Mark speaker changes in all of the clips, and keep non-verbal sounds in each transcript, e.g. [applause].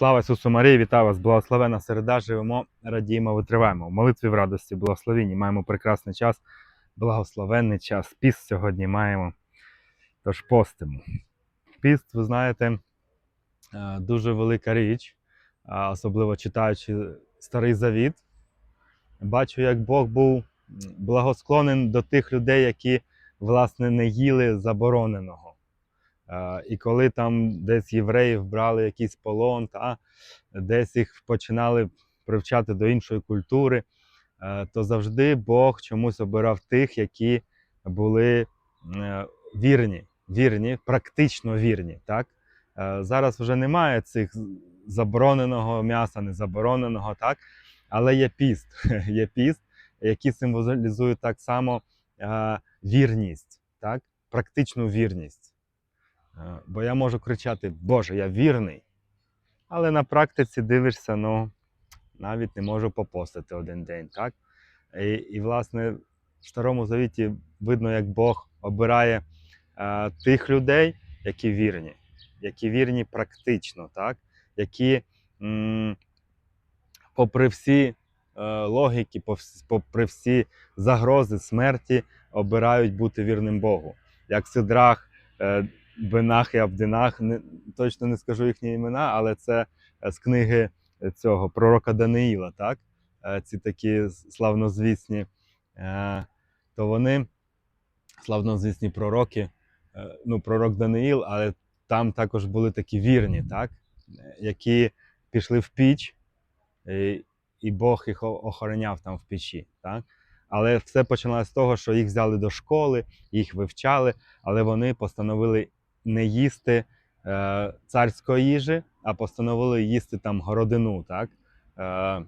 Speaker 1: Слава Ісусу Марії, вітаю вас! Благословена середа, живемо, радіємо, витриваємо. В молитві в радості, благословенні. Маємо прекрасний час, благословенний час. Піст сьогодні маємо. Тож постимо. Піст, ви знаєте, е, дуже велика річ, особливо читаючи Старий Завіт. Бачу, як Бог був благосклонен до тих людей, які, власне, не їли забороненого. І коли там десь євреїв брали якийсь полон, та десь їх починали привчати до іншої культури, е, то завжди Бог чомусь обирав тих, які були е, вірні, вірні, практично вірні. Так? Е, Зараз вже немає цих забороненого м'яса, незабороненого, так? але є піст, [laughs] є піст, який символізує так само вірність, так? практичну вірність. Бо я можу кричати, Боже, я вірний. Але на практиці дивишся, ну, навіть не можу попостити один день. так? І, і власне, в Старому Завіті видно, як Бог обирає е, тих людей, які вірні, які вірні практично, так? які, м, попри всі е, логіки, попри всі загрози смерті, обирають бути вірним Богу. Як Сидрах, е, Бенах і Абдинах, не, точно не скажу їхні імена, але це е, з книги цього пророка Даниїла, так? Е, Ці такі славнозвісні, е, то вони, славнозвісні пророки, ну, пророк Даниїл, але там також були такі вірні, так? Які пішли в піч, і, і Бог їх охороняв там в печі. Так? Але все починалося з того, що їх взяли до школи, їх вивчали, але вони постановили не їсти е, царської їжі, а постановили їсти там городину. Так? Е,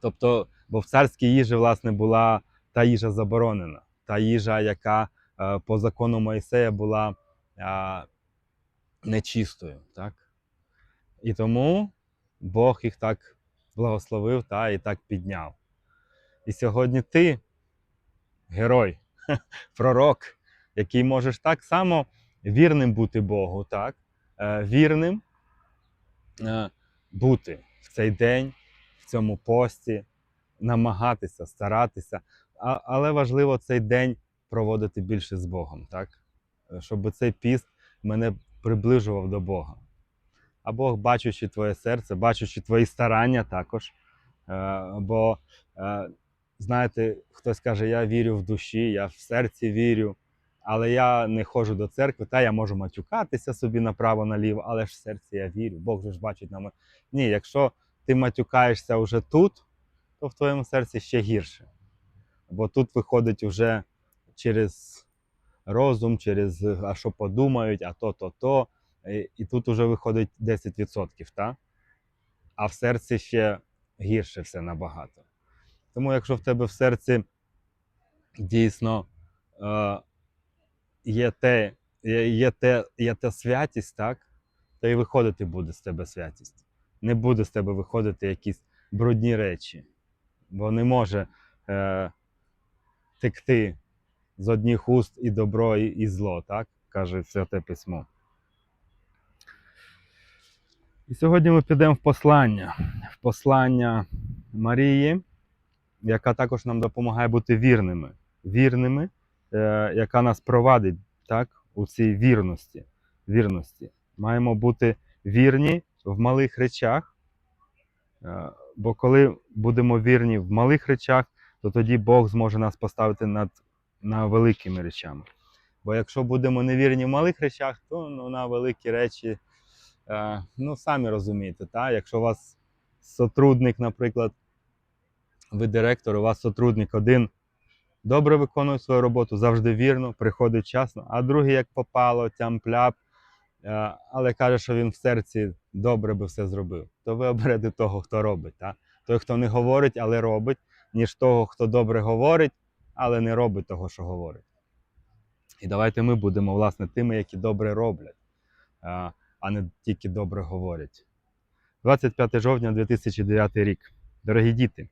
Speaker 1: тобто, бо в царській їжі, власне, була та їжа заборонена, та їжа, яка е, по закону Моїсея була е, нечистою. Так? І тому Бог їх так благословив та і так підняв. І сьогодні ти, герой, [laughs] пророк, який можеш так само вірним бути Богу, так? Е, вірним е, бути в цей день, в цьому пості, намагатися, старатися. Але важливо цей день проводити більше з Богом, так? Е, Щоб цей піст мене приближував до Бога. А Бог, бачучи твоє серце, бачучи твої старання також. Бо, знаєте, хтось каже, я вірю в душі, я в серці вірю, але я не ходжу до церкви, та я можу матюкатися собі направо-наліво, але ж в серці я вірю. Бог же ж бачить на мене. Ні, якщо ти матюкаєшся вже тут, то в твоєму серці ще гірше. Бо тут виходить вже через розум, через а що подумають, а то, то, то. І, і тут вже виходить 10%, та? а в серці ще гірше все набагато. Тому, якщо в тебе в серці дійсно е, є, те, є, те, є та святість, так, то і виходити буде з тебе святість. Не буде з тебе виходити якісь брудні речі, бо не може е, текти з одних уст і добро, і, і зло, так, каже Святе Письмо. І сьогодні ми підемо в послання, в послання Марії, яка також нам допомагає бути вірними, вірними, яка нас провадить так, у цій вірності. вірності. Маємо бути вірні в малих речах, е, бо коли будемо вірні в малих речах, то тоді Бог зможе нас поставити над на великими речами. Бо якщо будемо невірні в малих речах, то ну, на великі речі. Е, ну, самі розумієте, та? якщо у вас сотрудник, наприклад, ви директор, у вас сотрудник один добре виконує свою роботу, завжди вірно, приходить вчасно, а другий, як попало, тям-пляп, е, але каже, що він в серці добре би все зробив, то ви оберете того, хто робить. Та? Той, хто не говорить, але робить, ніж того, хто добре говорить, але не робить того, що говорить. І давайте ми будемо, власне, тими, які добре роблять. Е, а не тільки добре говорять. 25 жовтня 2009 рік. Дорогі діти,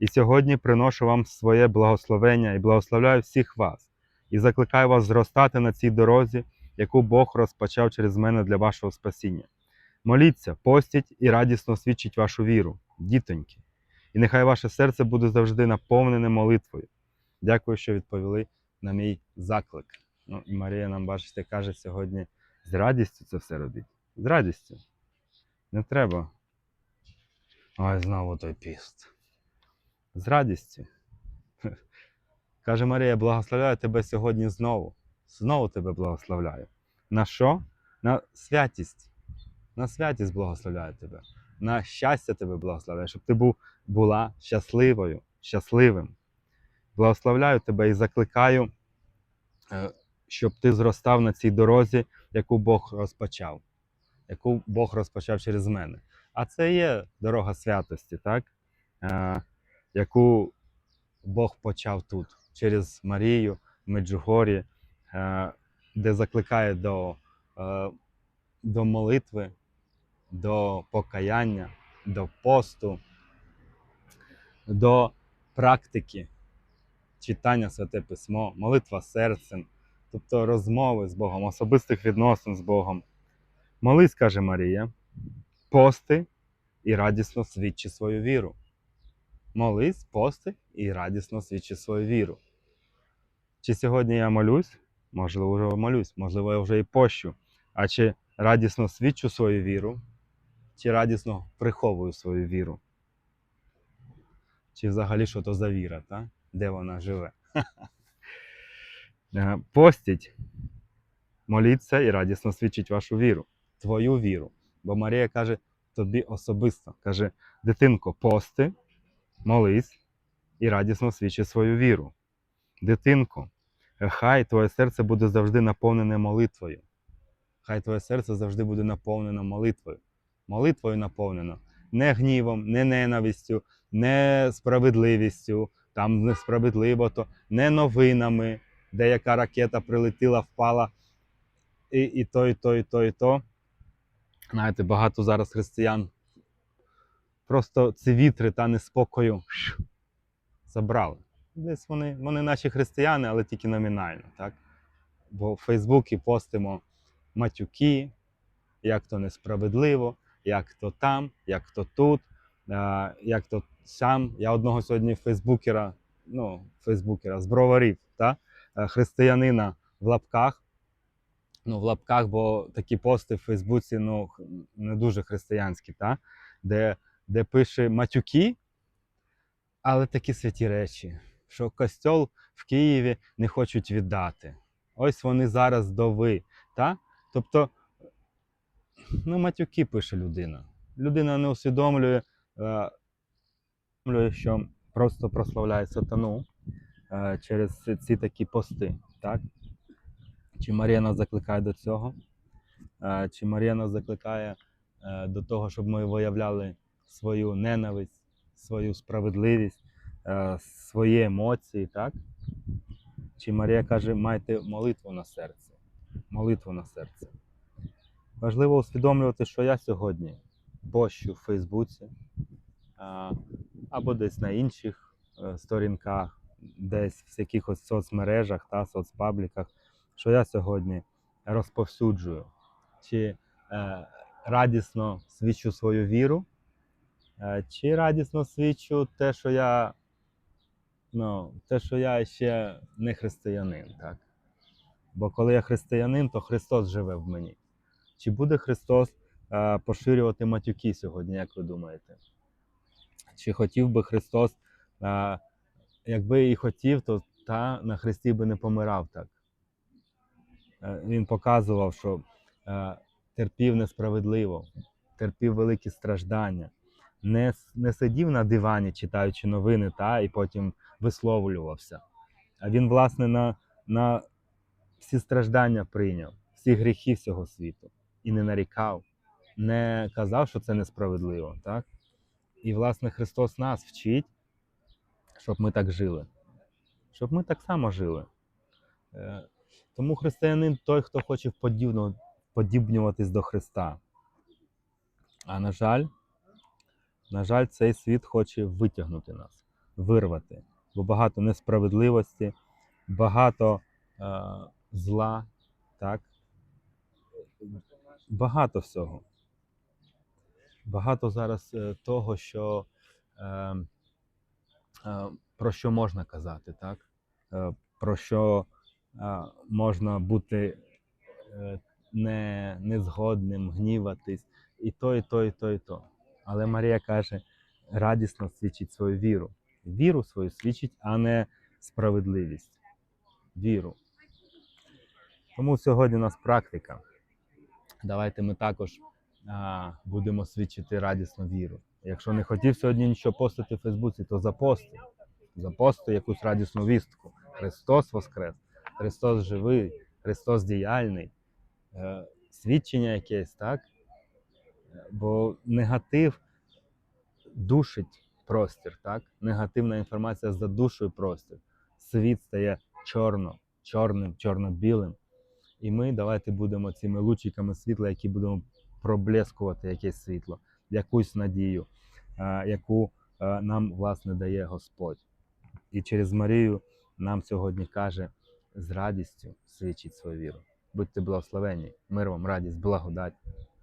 Speaker 1: і сьогодні приношу вам своє благословення і благословляю всіх вас, і закликаю вас зростати на цій дорозі, яку Бог розпочав через мене для вашого спасіння. Моліться, постіть і радісно свідчить вашу віру, дітоньки. І нехай ваше серце буде завжди наповнене молитвою. Дякую, що відповіли на мій заклик. Ну, і Марія нам, бачите, каже сьогодні з радістю це все робіть. З радістю. Не треба. Ой, знову той піст. З радістю. [laughs] Каже Марія, благословляю тебе сьогодні знову. Знову тебе благословляю. На що? На святість. На святість благословляю тебе. На щастя тебе благословляю, щоб ти був, була щасливою, щасливим. Благословляю тебе і закликаю, е, щоб ти зростав на цій дорозі, яку Бог розпочав, яку Бог розпочав через мене. А це є дорога святості, так? Яку Бог почав тут, через Марію, Меджугорі, е, де закликає до, е, до молитви, до покаяння, до посту, до практики читання Святе Письмо, молитва серцем, тобто розмови з Богом, особистих відносин з Богом. Молись, каже Марія, пости і радісно свідчи свою віру. Молись, пости і радісно свідчи свою віру. Чи сьогодні я молюсь? Можливо, вже молюсь, можливо, я вже і пощу. А чи радісно свідчу свою віру, чи радісно приховую свою віру? Чи взагалі що то за віра, та? де вона живе? [laughs] Е, Постіть, моліться і радісно свідчить вашу віру, твою віру. Бо Марія каже тобі особисто, каже, дитинко, пости, молись і радісно свідчи свою віру. Дитинко, хай твоє серце буде завжди наповнене молитвою. Хай твоє серце завжди буде наповнено молитвою. Молитвою наповнено не гнівом, не ненавистю, не справедливістю, там несправедливо, то не новинами, де яка ракета прилетіла, впала, і, і то, і то, і то, і то. Знаєте, багато зараз християн просто ці вітри та неспокою забрали. Десь вони, вони наші християни, але тільки номінально, так? Бо в Фейсбуці постимо матюки, як то несправедливо, як то там, як то тут, як то сам. Я одного сьогодні фейсбукера, ну, фейсбукера з броварів, та? е, християнина в лапках. Ну, в лапках, бо такі пости в Фейсбуці ну, не дуже християнські, та? Де, де пише матюки, але такі святі речі, що костьол в Києві не хочуть віддати. Ось вони зараз до ви. Та? Тобто, ну, матюки пише людина. Людина не усвідомлює, е, що просто прославляє сатану е, через ці, такі пости. Так? Чи Марія нас закликає до цього? Е, Чи Марія нас закликає до того, щоб ми виявляли свою ненависть, свою справедливість, е, свої емоції, так? Чи Марія каже, майте молитву на серці. Молитву на серці. Важливо усвідомлювати, що я сьогодні пощу в Фейсбуці або десь на інших е, сторінках, десь в якихось соцмережах та соцпабліках, що я сьогодні розповсюджую, чи е, радісно свідчу свою віру, чи радісно свідчу те, що я, ну, те, що я ще не християнин. Так? Бо коли я християнин, то Христос живе в мені. Чи буде Христос е, поширювати матюки сьогодні, як ви думаєте? Чи хотів би Христос, е, якби і хотів, то та на Христі би не помирав так. Е, Він показував, що е, терпів несправедливо, терпів великі страждання, не, не сидів на дивані, читаючи новини, та, і потім висловлювався. А він, власне, на, на всі страждання прийняв, всі гріхи всього світу і не нарікав, не казав, що це несправедливо. Так? І, власне, Христос нас вчить, щоб ми так жили, щоб ми так само жили. Е, Тому християнин той, хто хоче подібнюватись до Христа. А на жаль, на жаль, цей світ хоче витягнути нас, вирвати, бо багато несправедливості, багато е, зла, так? багато всього. багато зараз е, того, що е, е, про що можна казати, так? Е, про що е, можна бути е, не, незгодним, гніватись, і то, і то, і то, і то. Але Марія каже, радісно свідчить свою віру. Віру свою свідчить, а не справедливість. Віру. Тому сьогодні у нас практика. Давайте ми також а, будемо свідчити радісну віру. Якщо не хотів сьогодні нічого постити в Фейсбуці, то запости. Запости якусь радісну вістку. Христос Воскрес, Христос живий, Христос діяльний, е, свідчення якесь, так? Бо негатив душить простір, так? Негативна інформація задушує простір. Світ стає чорно, чорним, чорно-білим. І ми давайте будемо цими лучиками світла, які будемо проблескувати якесь світло, якусь надію, е, яку е, нам власне дає Господь. І через Марію нам сьогодні каже з радістю свідчить свою віру. Будьте благословені, мир вам, радість, благодать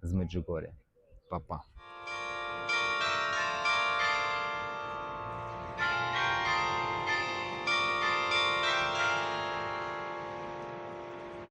Speaker 1: з Меджугоря. 爸爸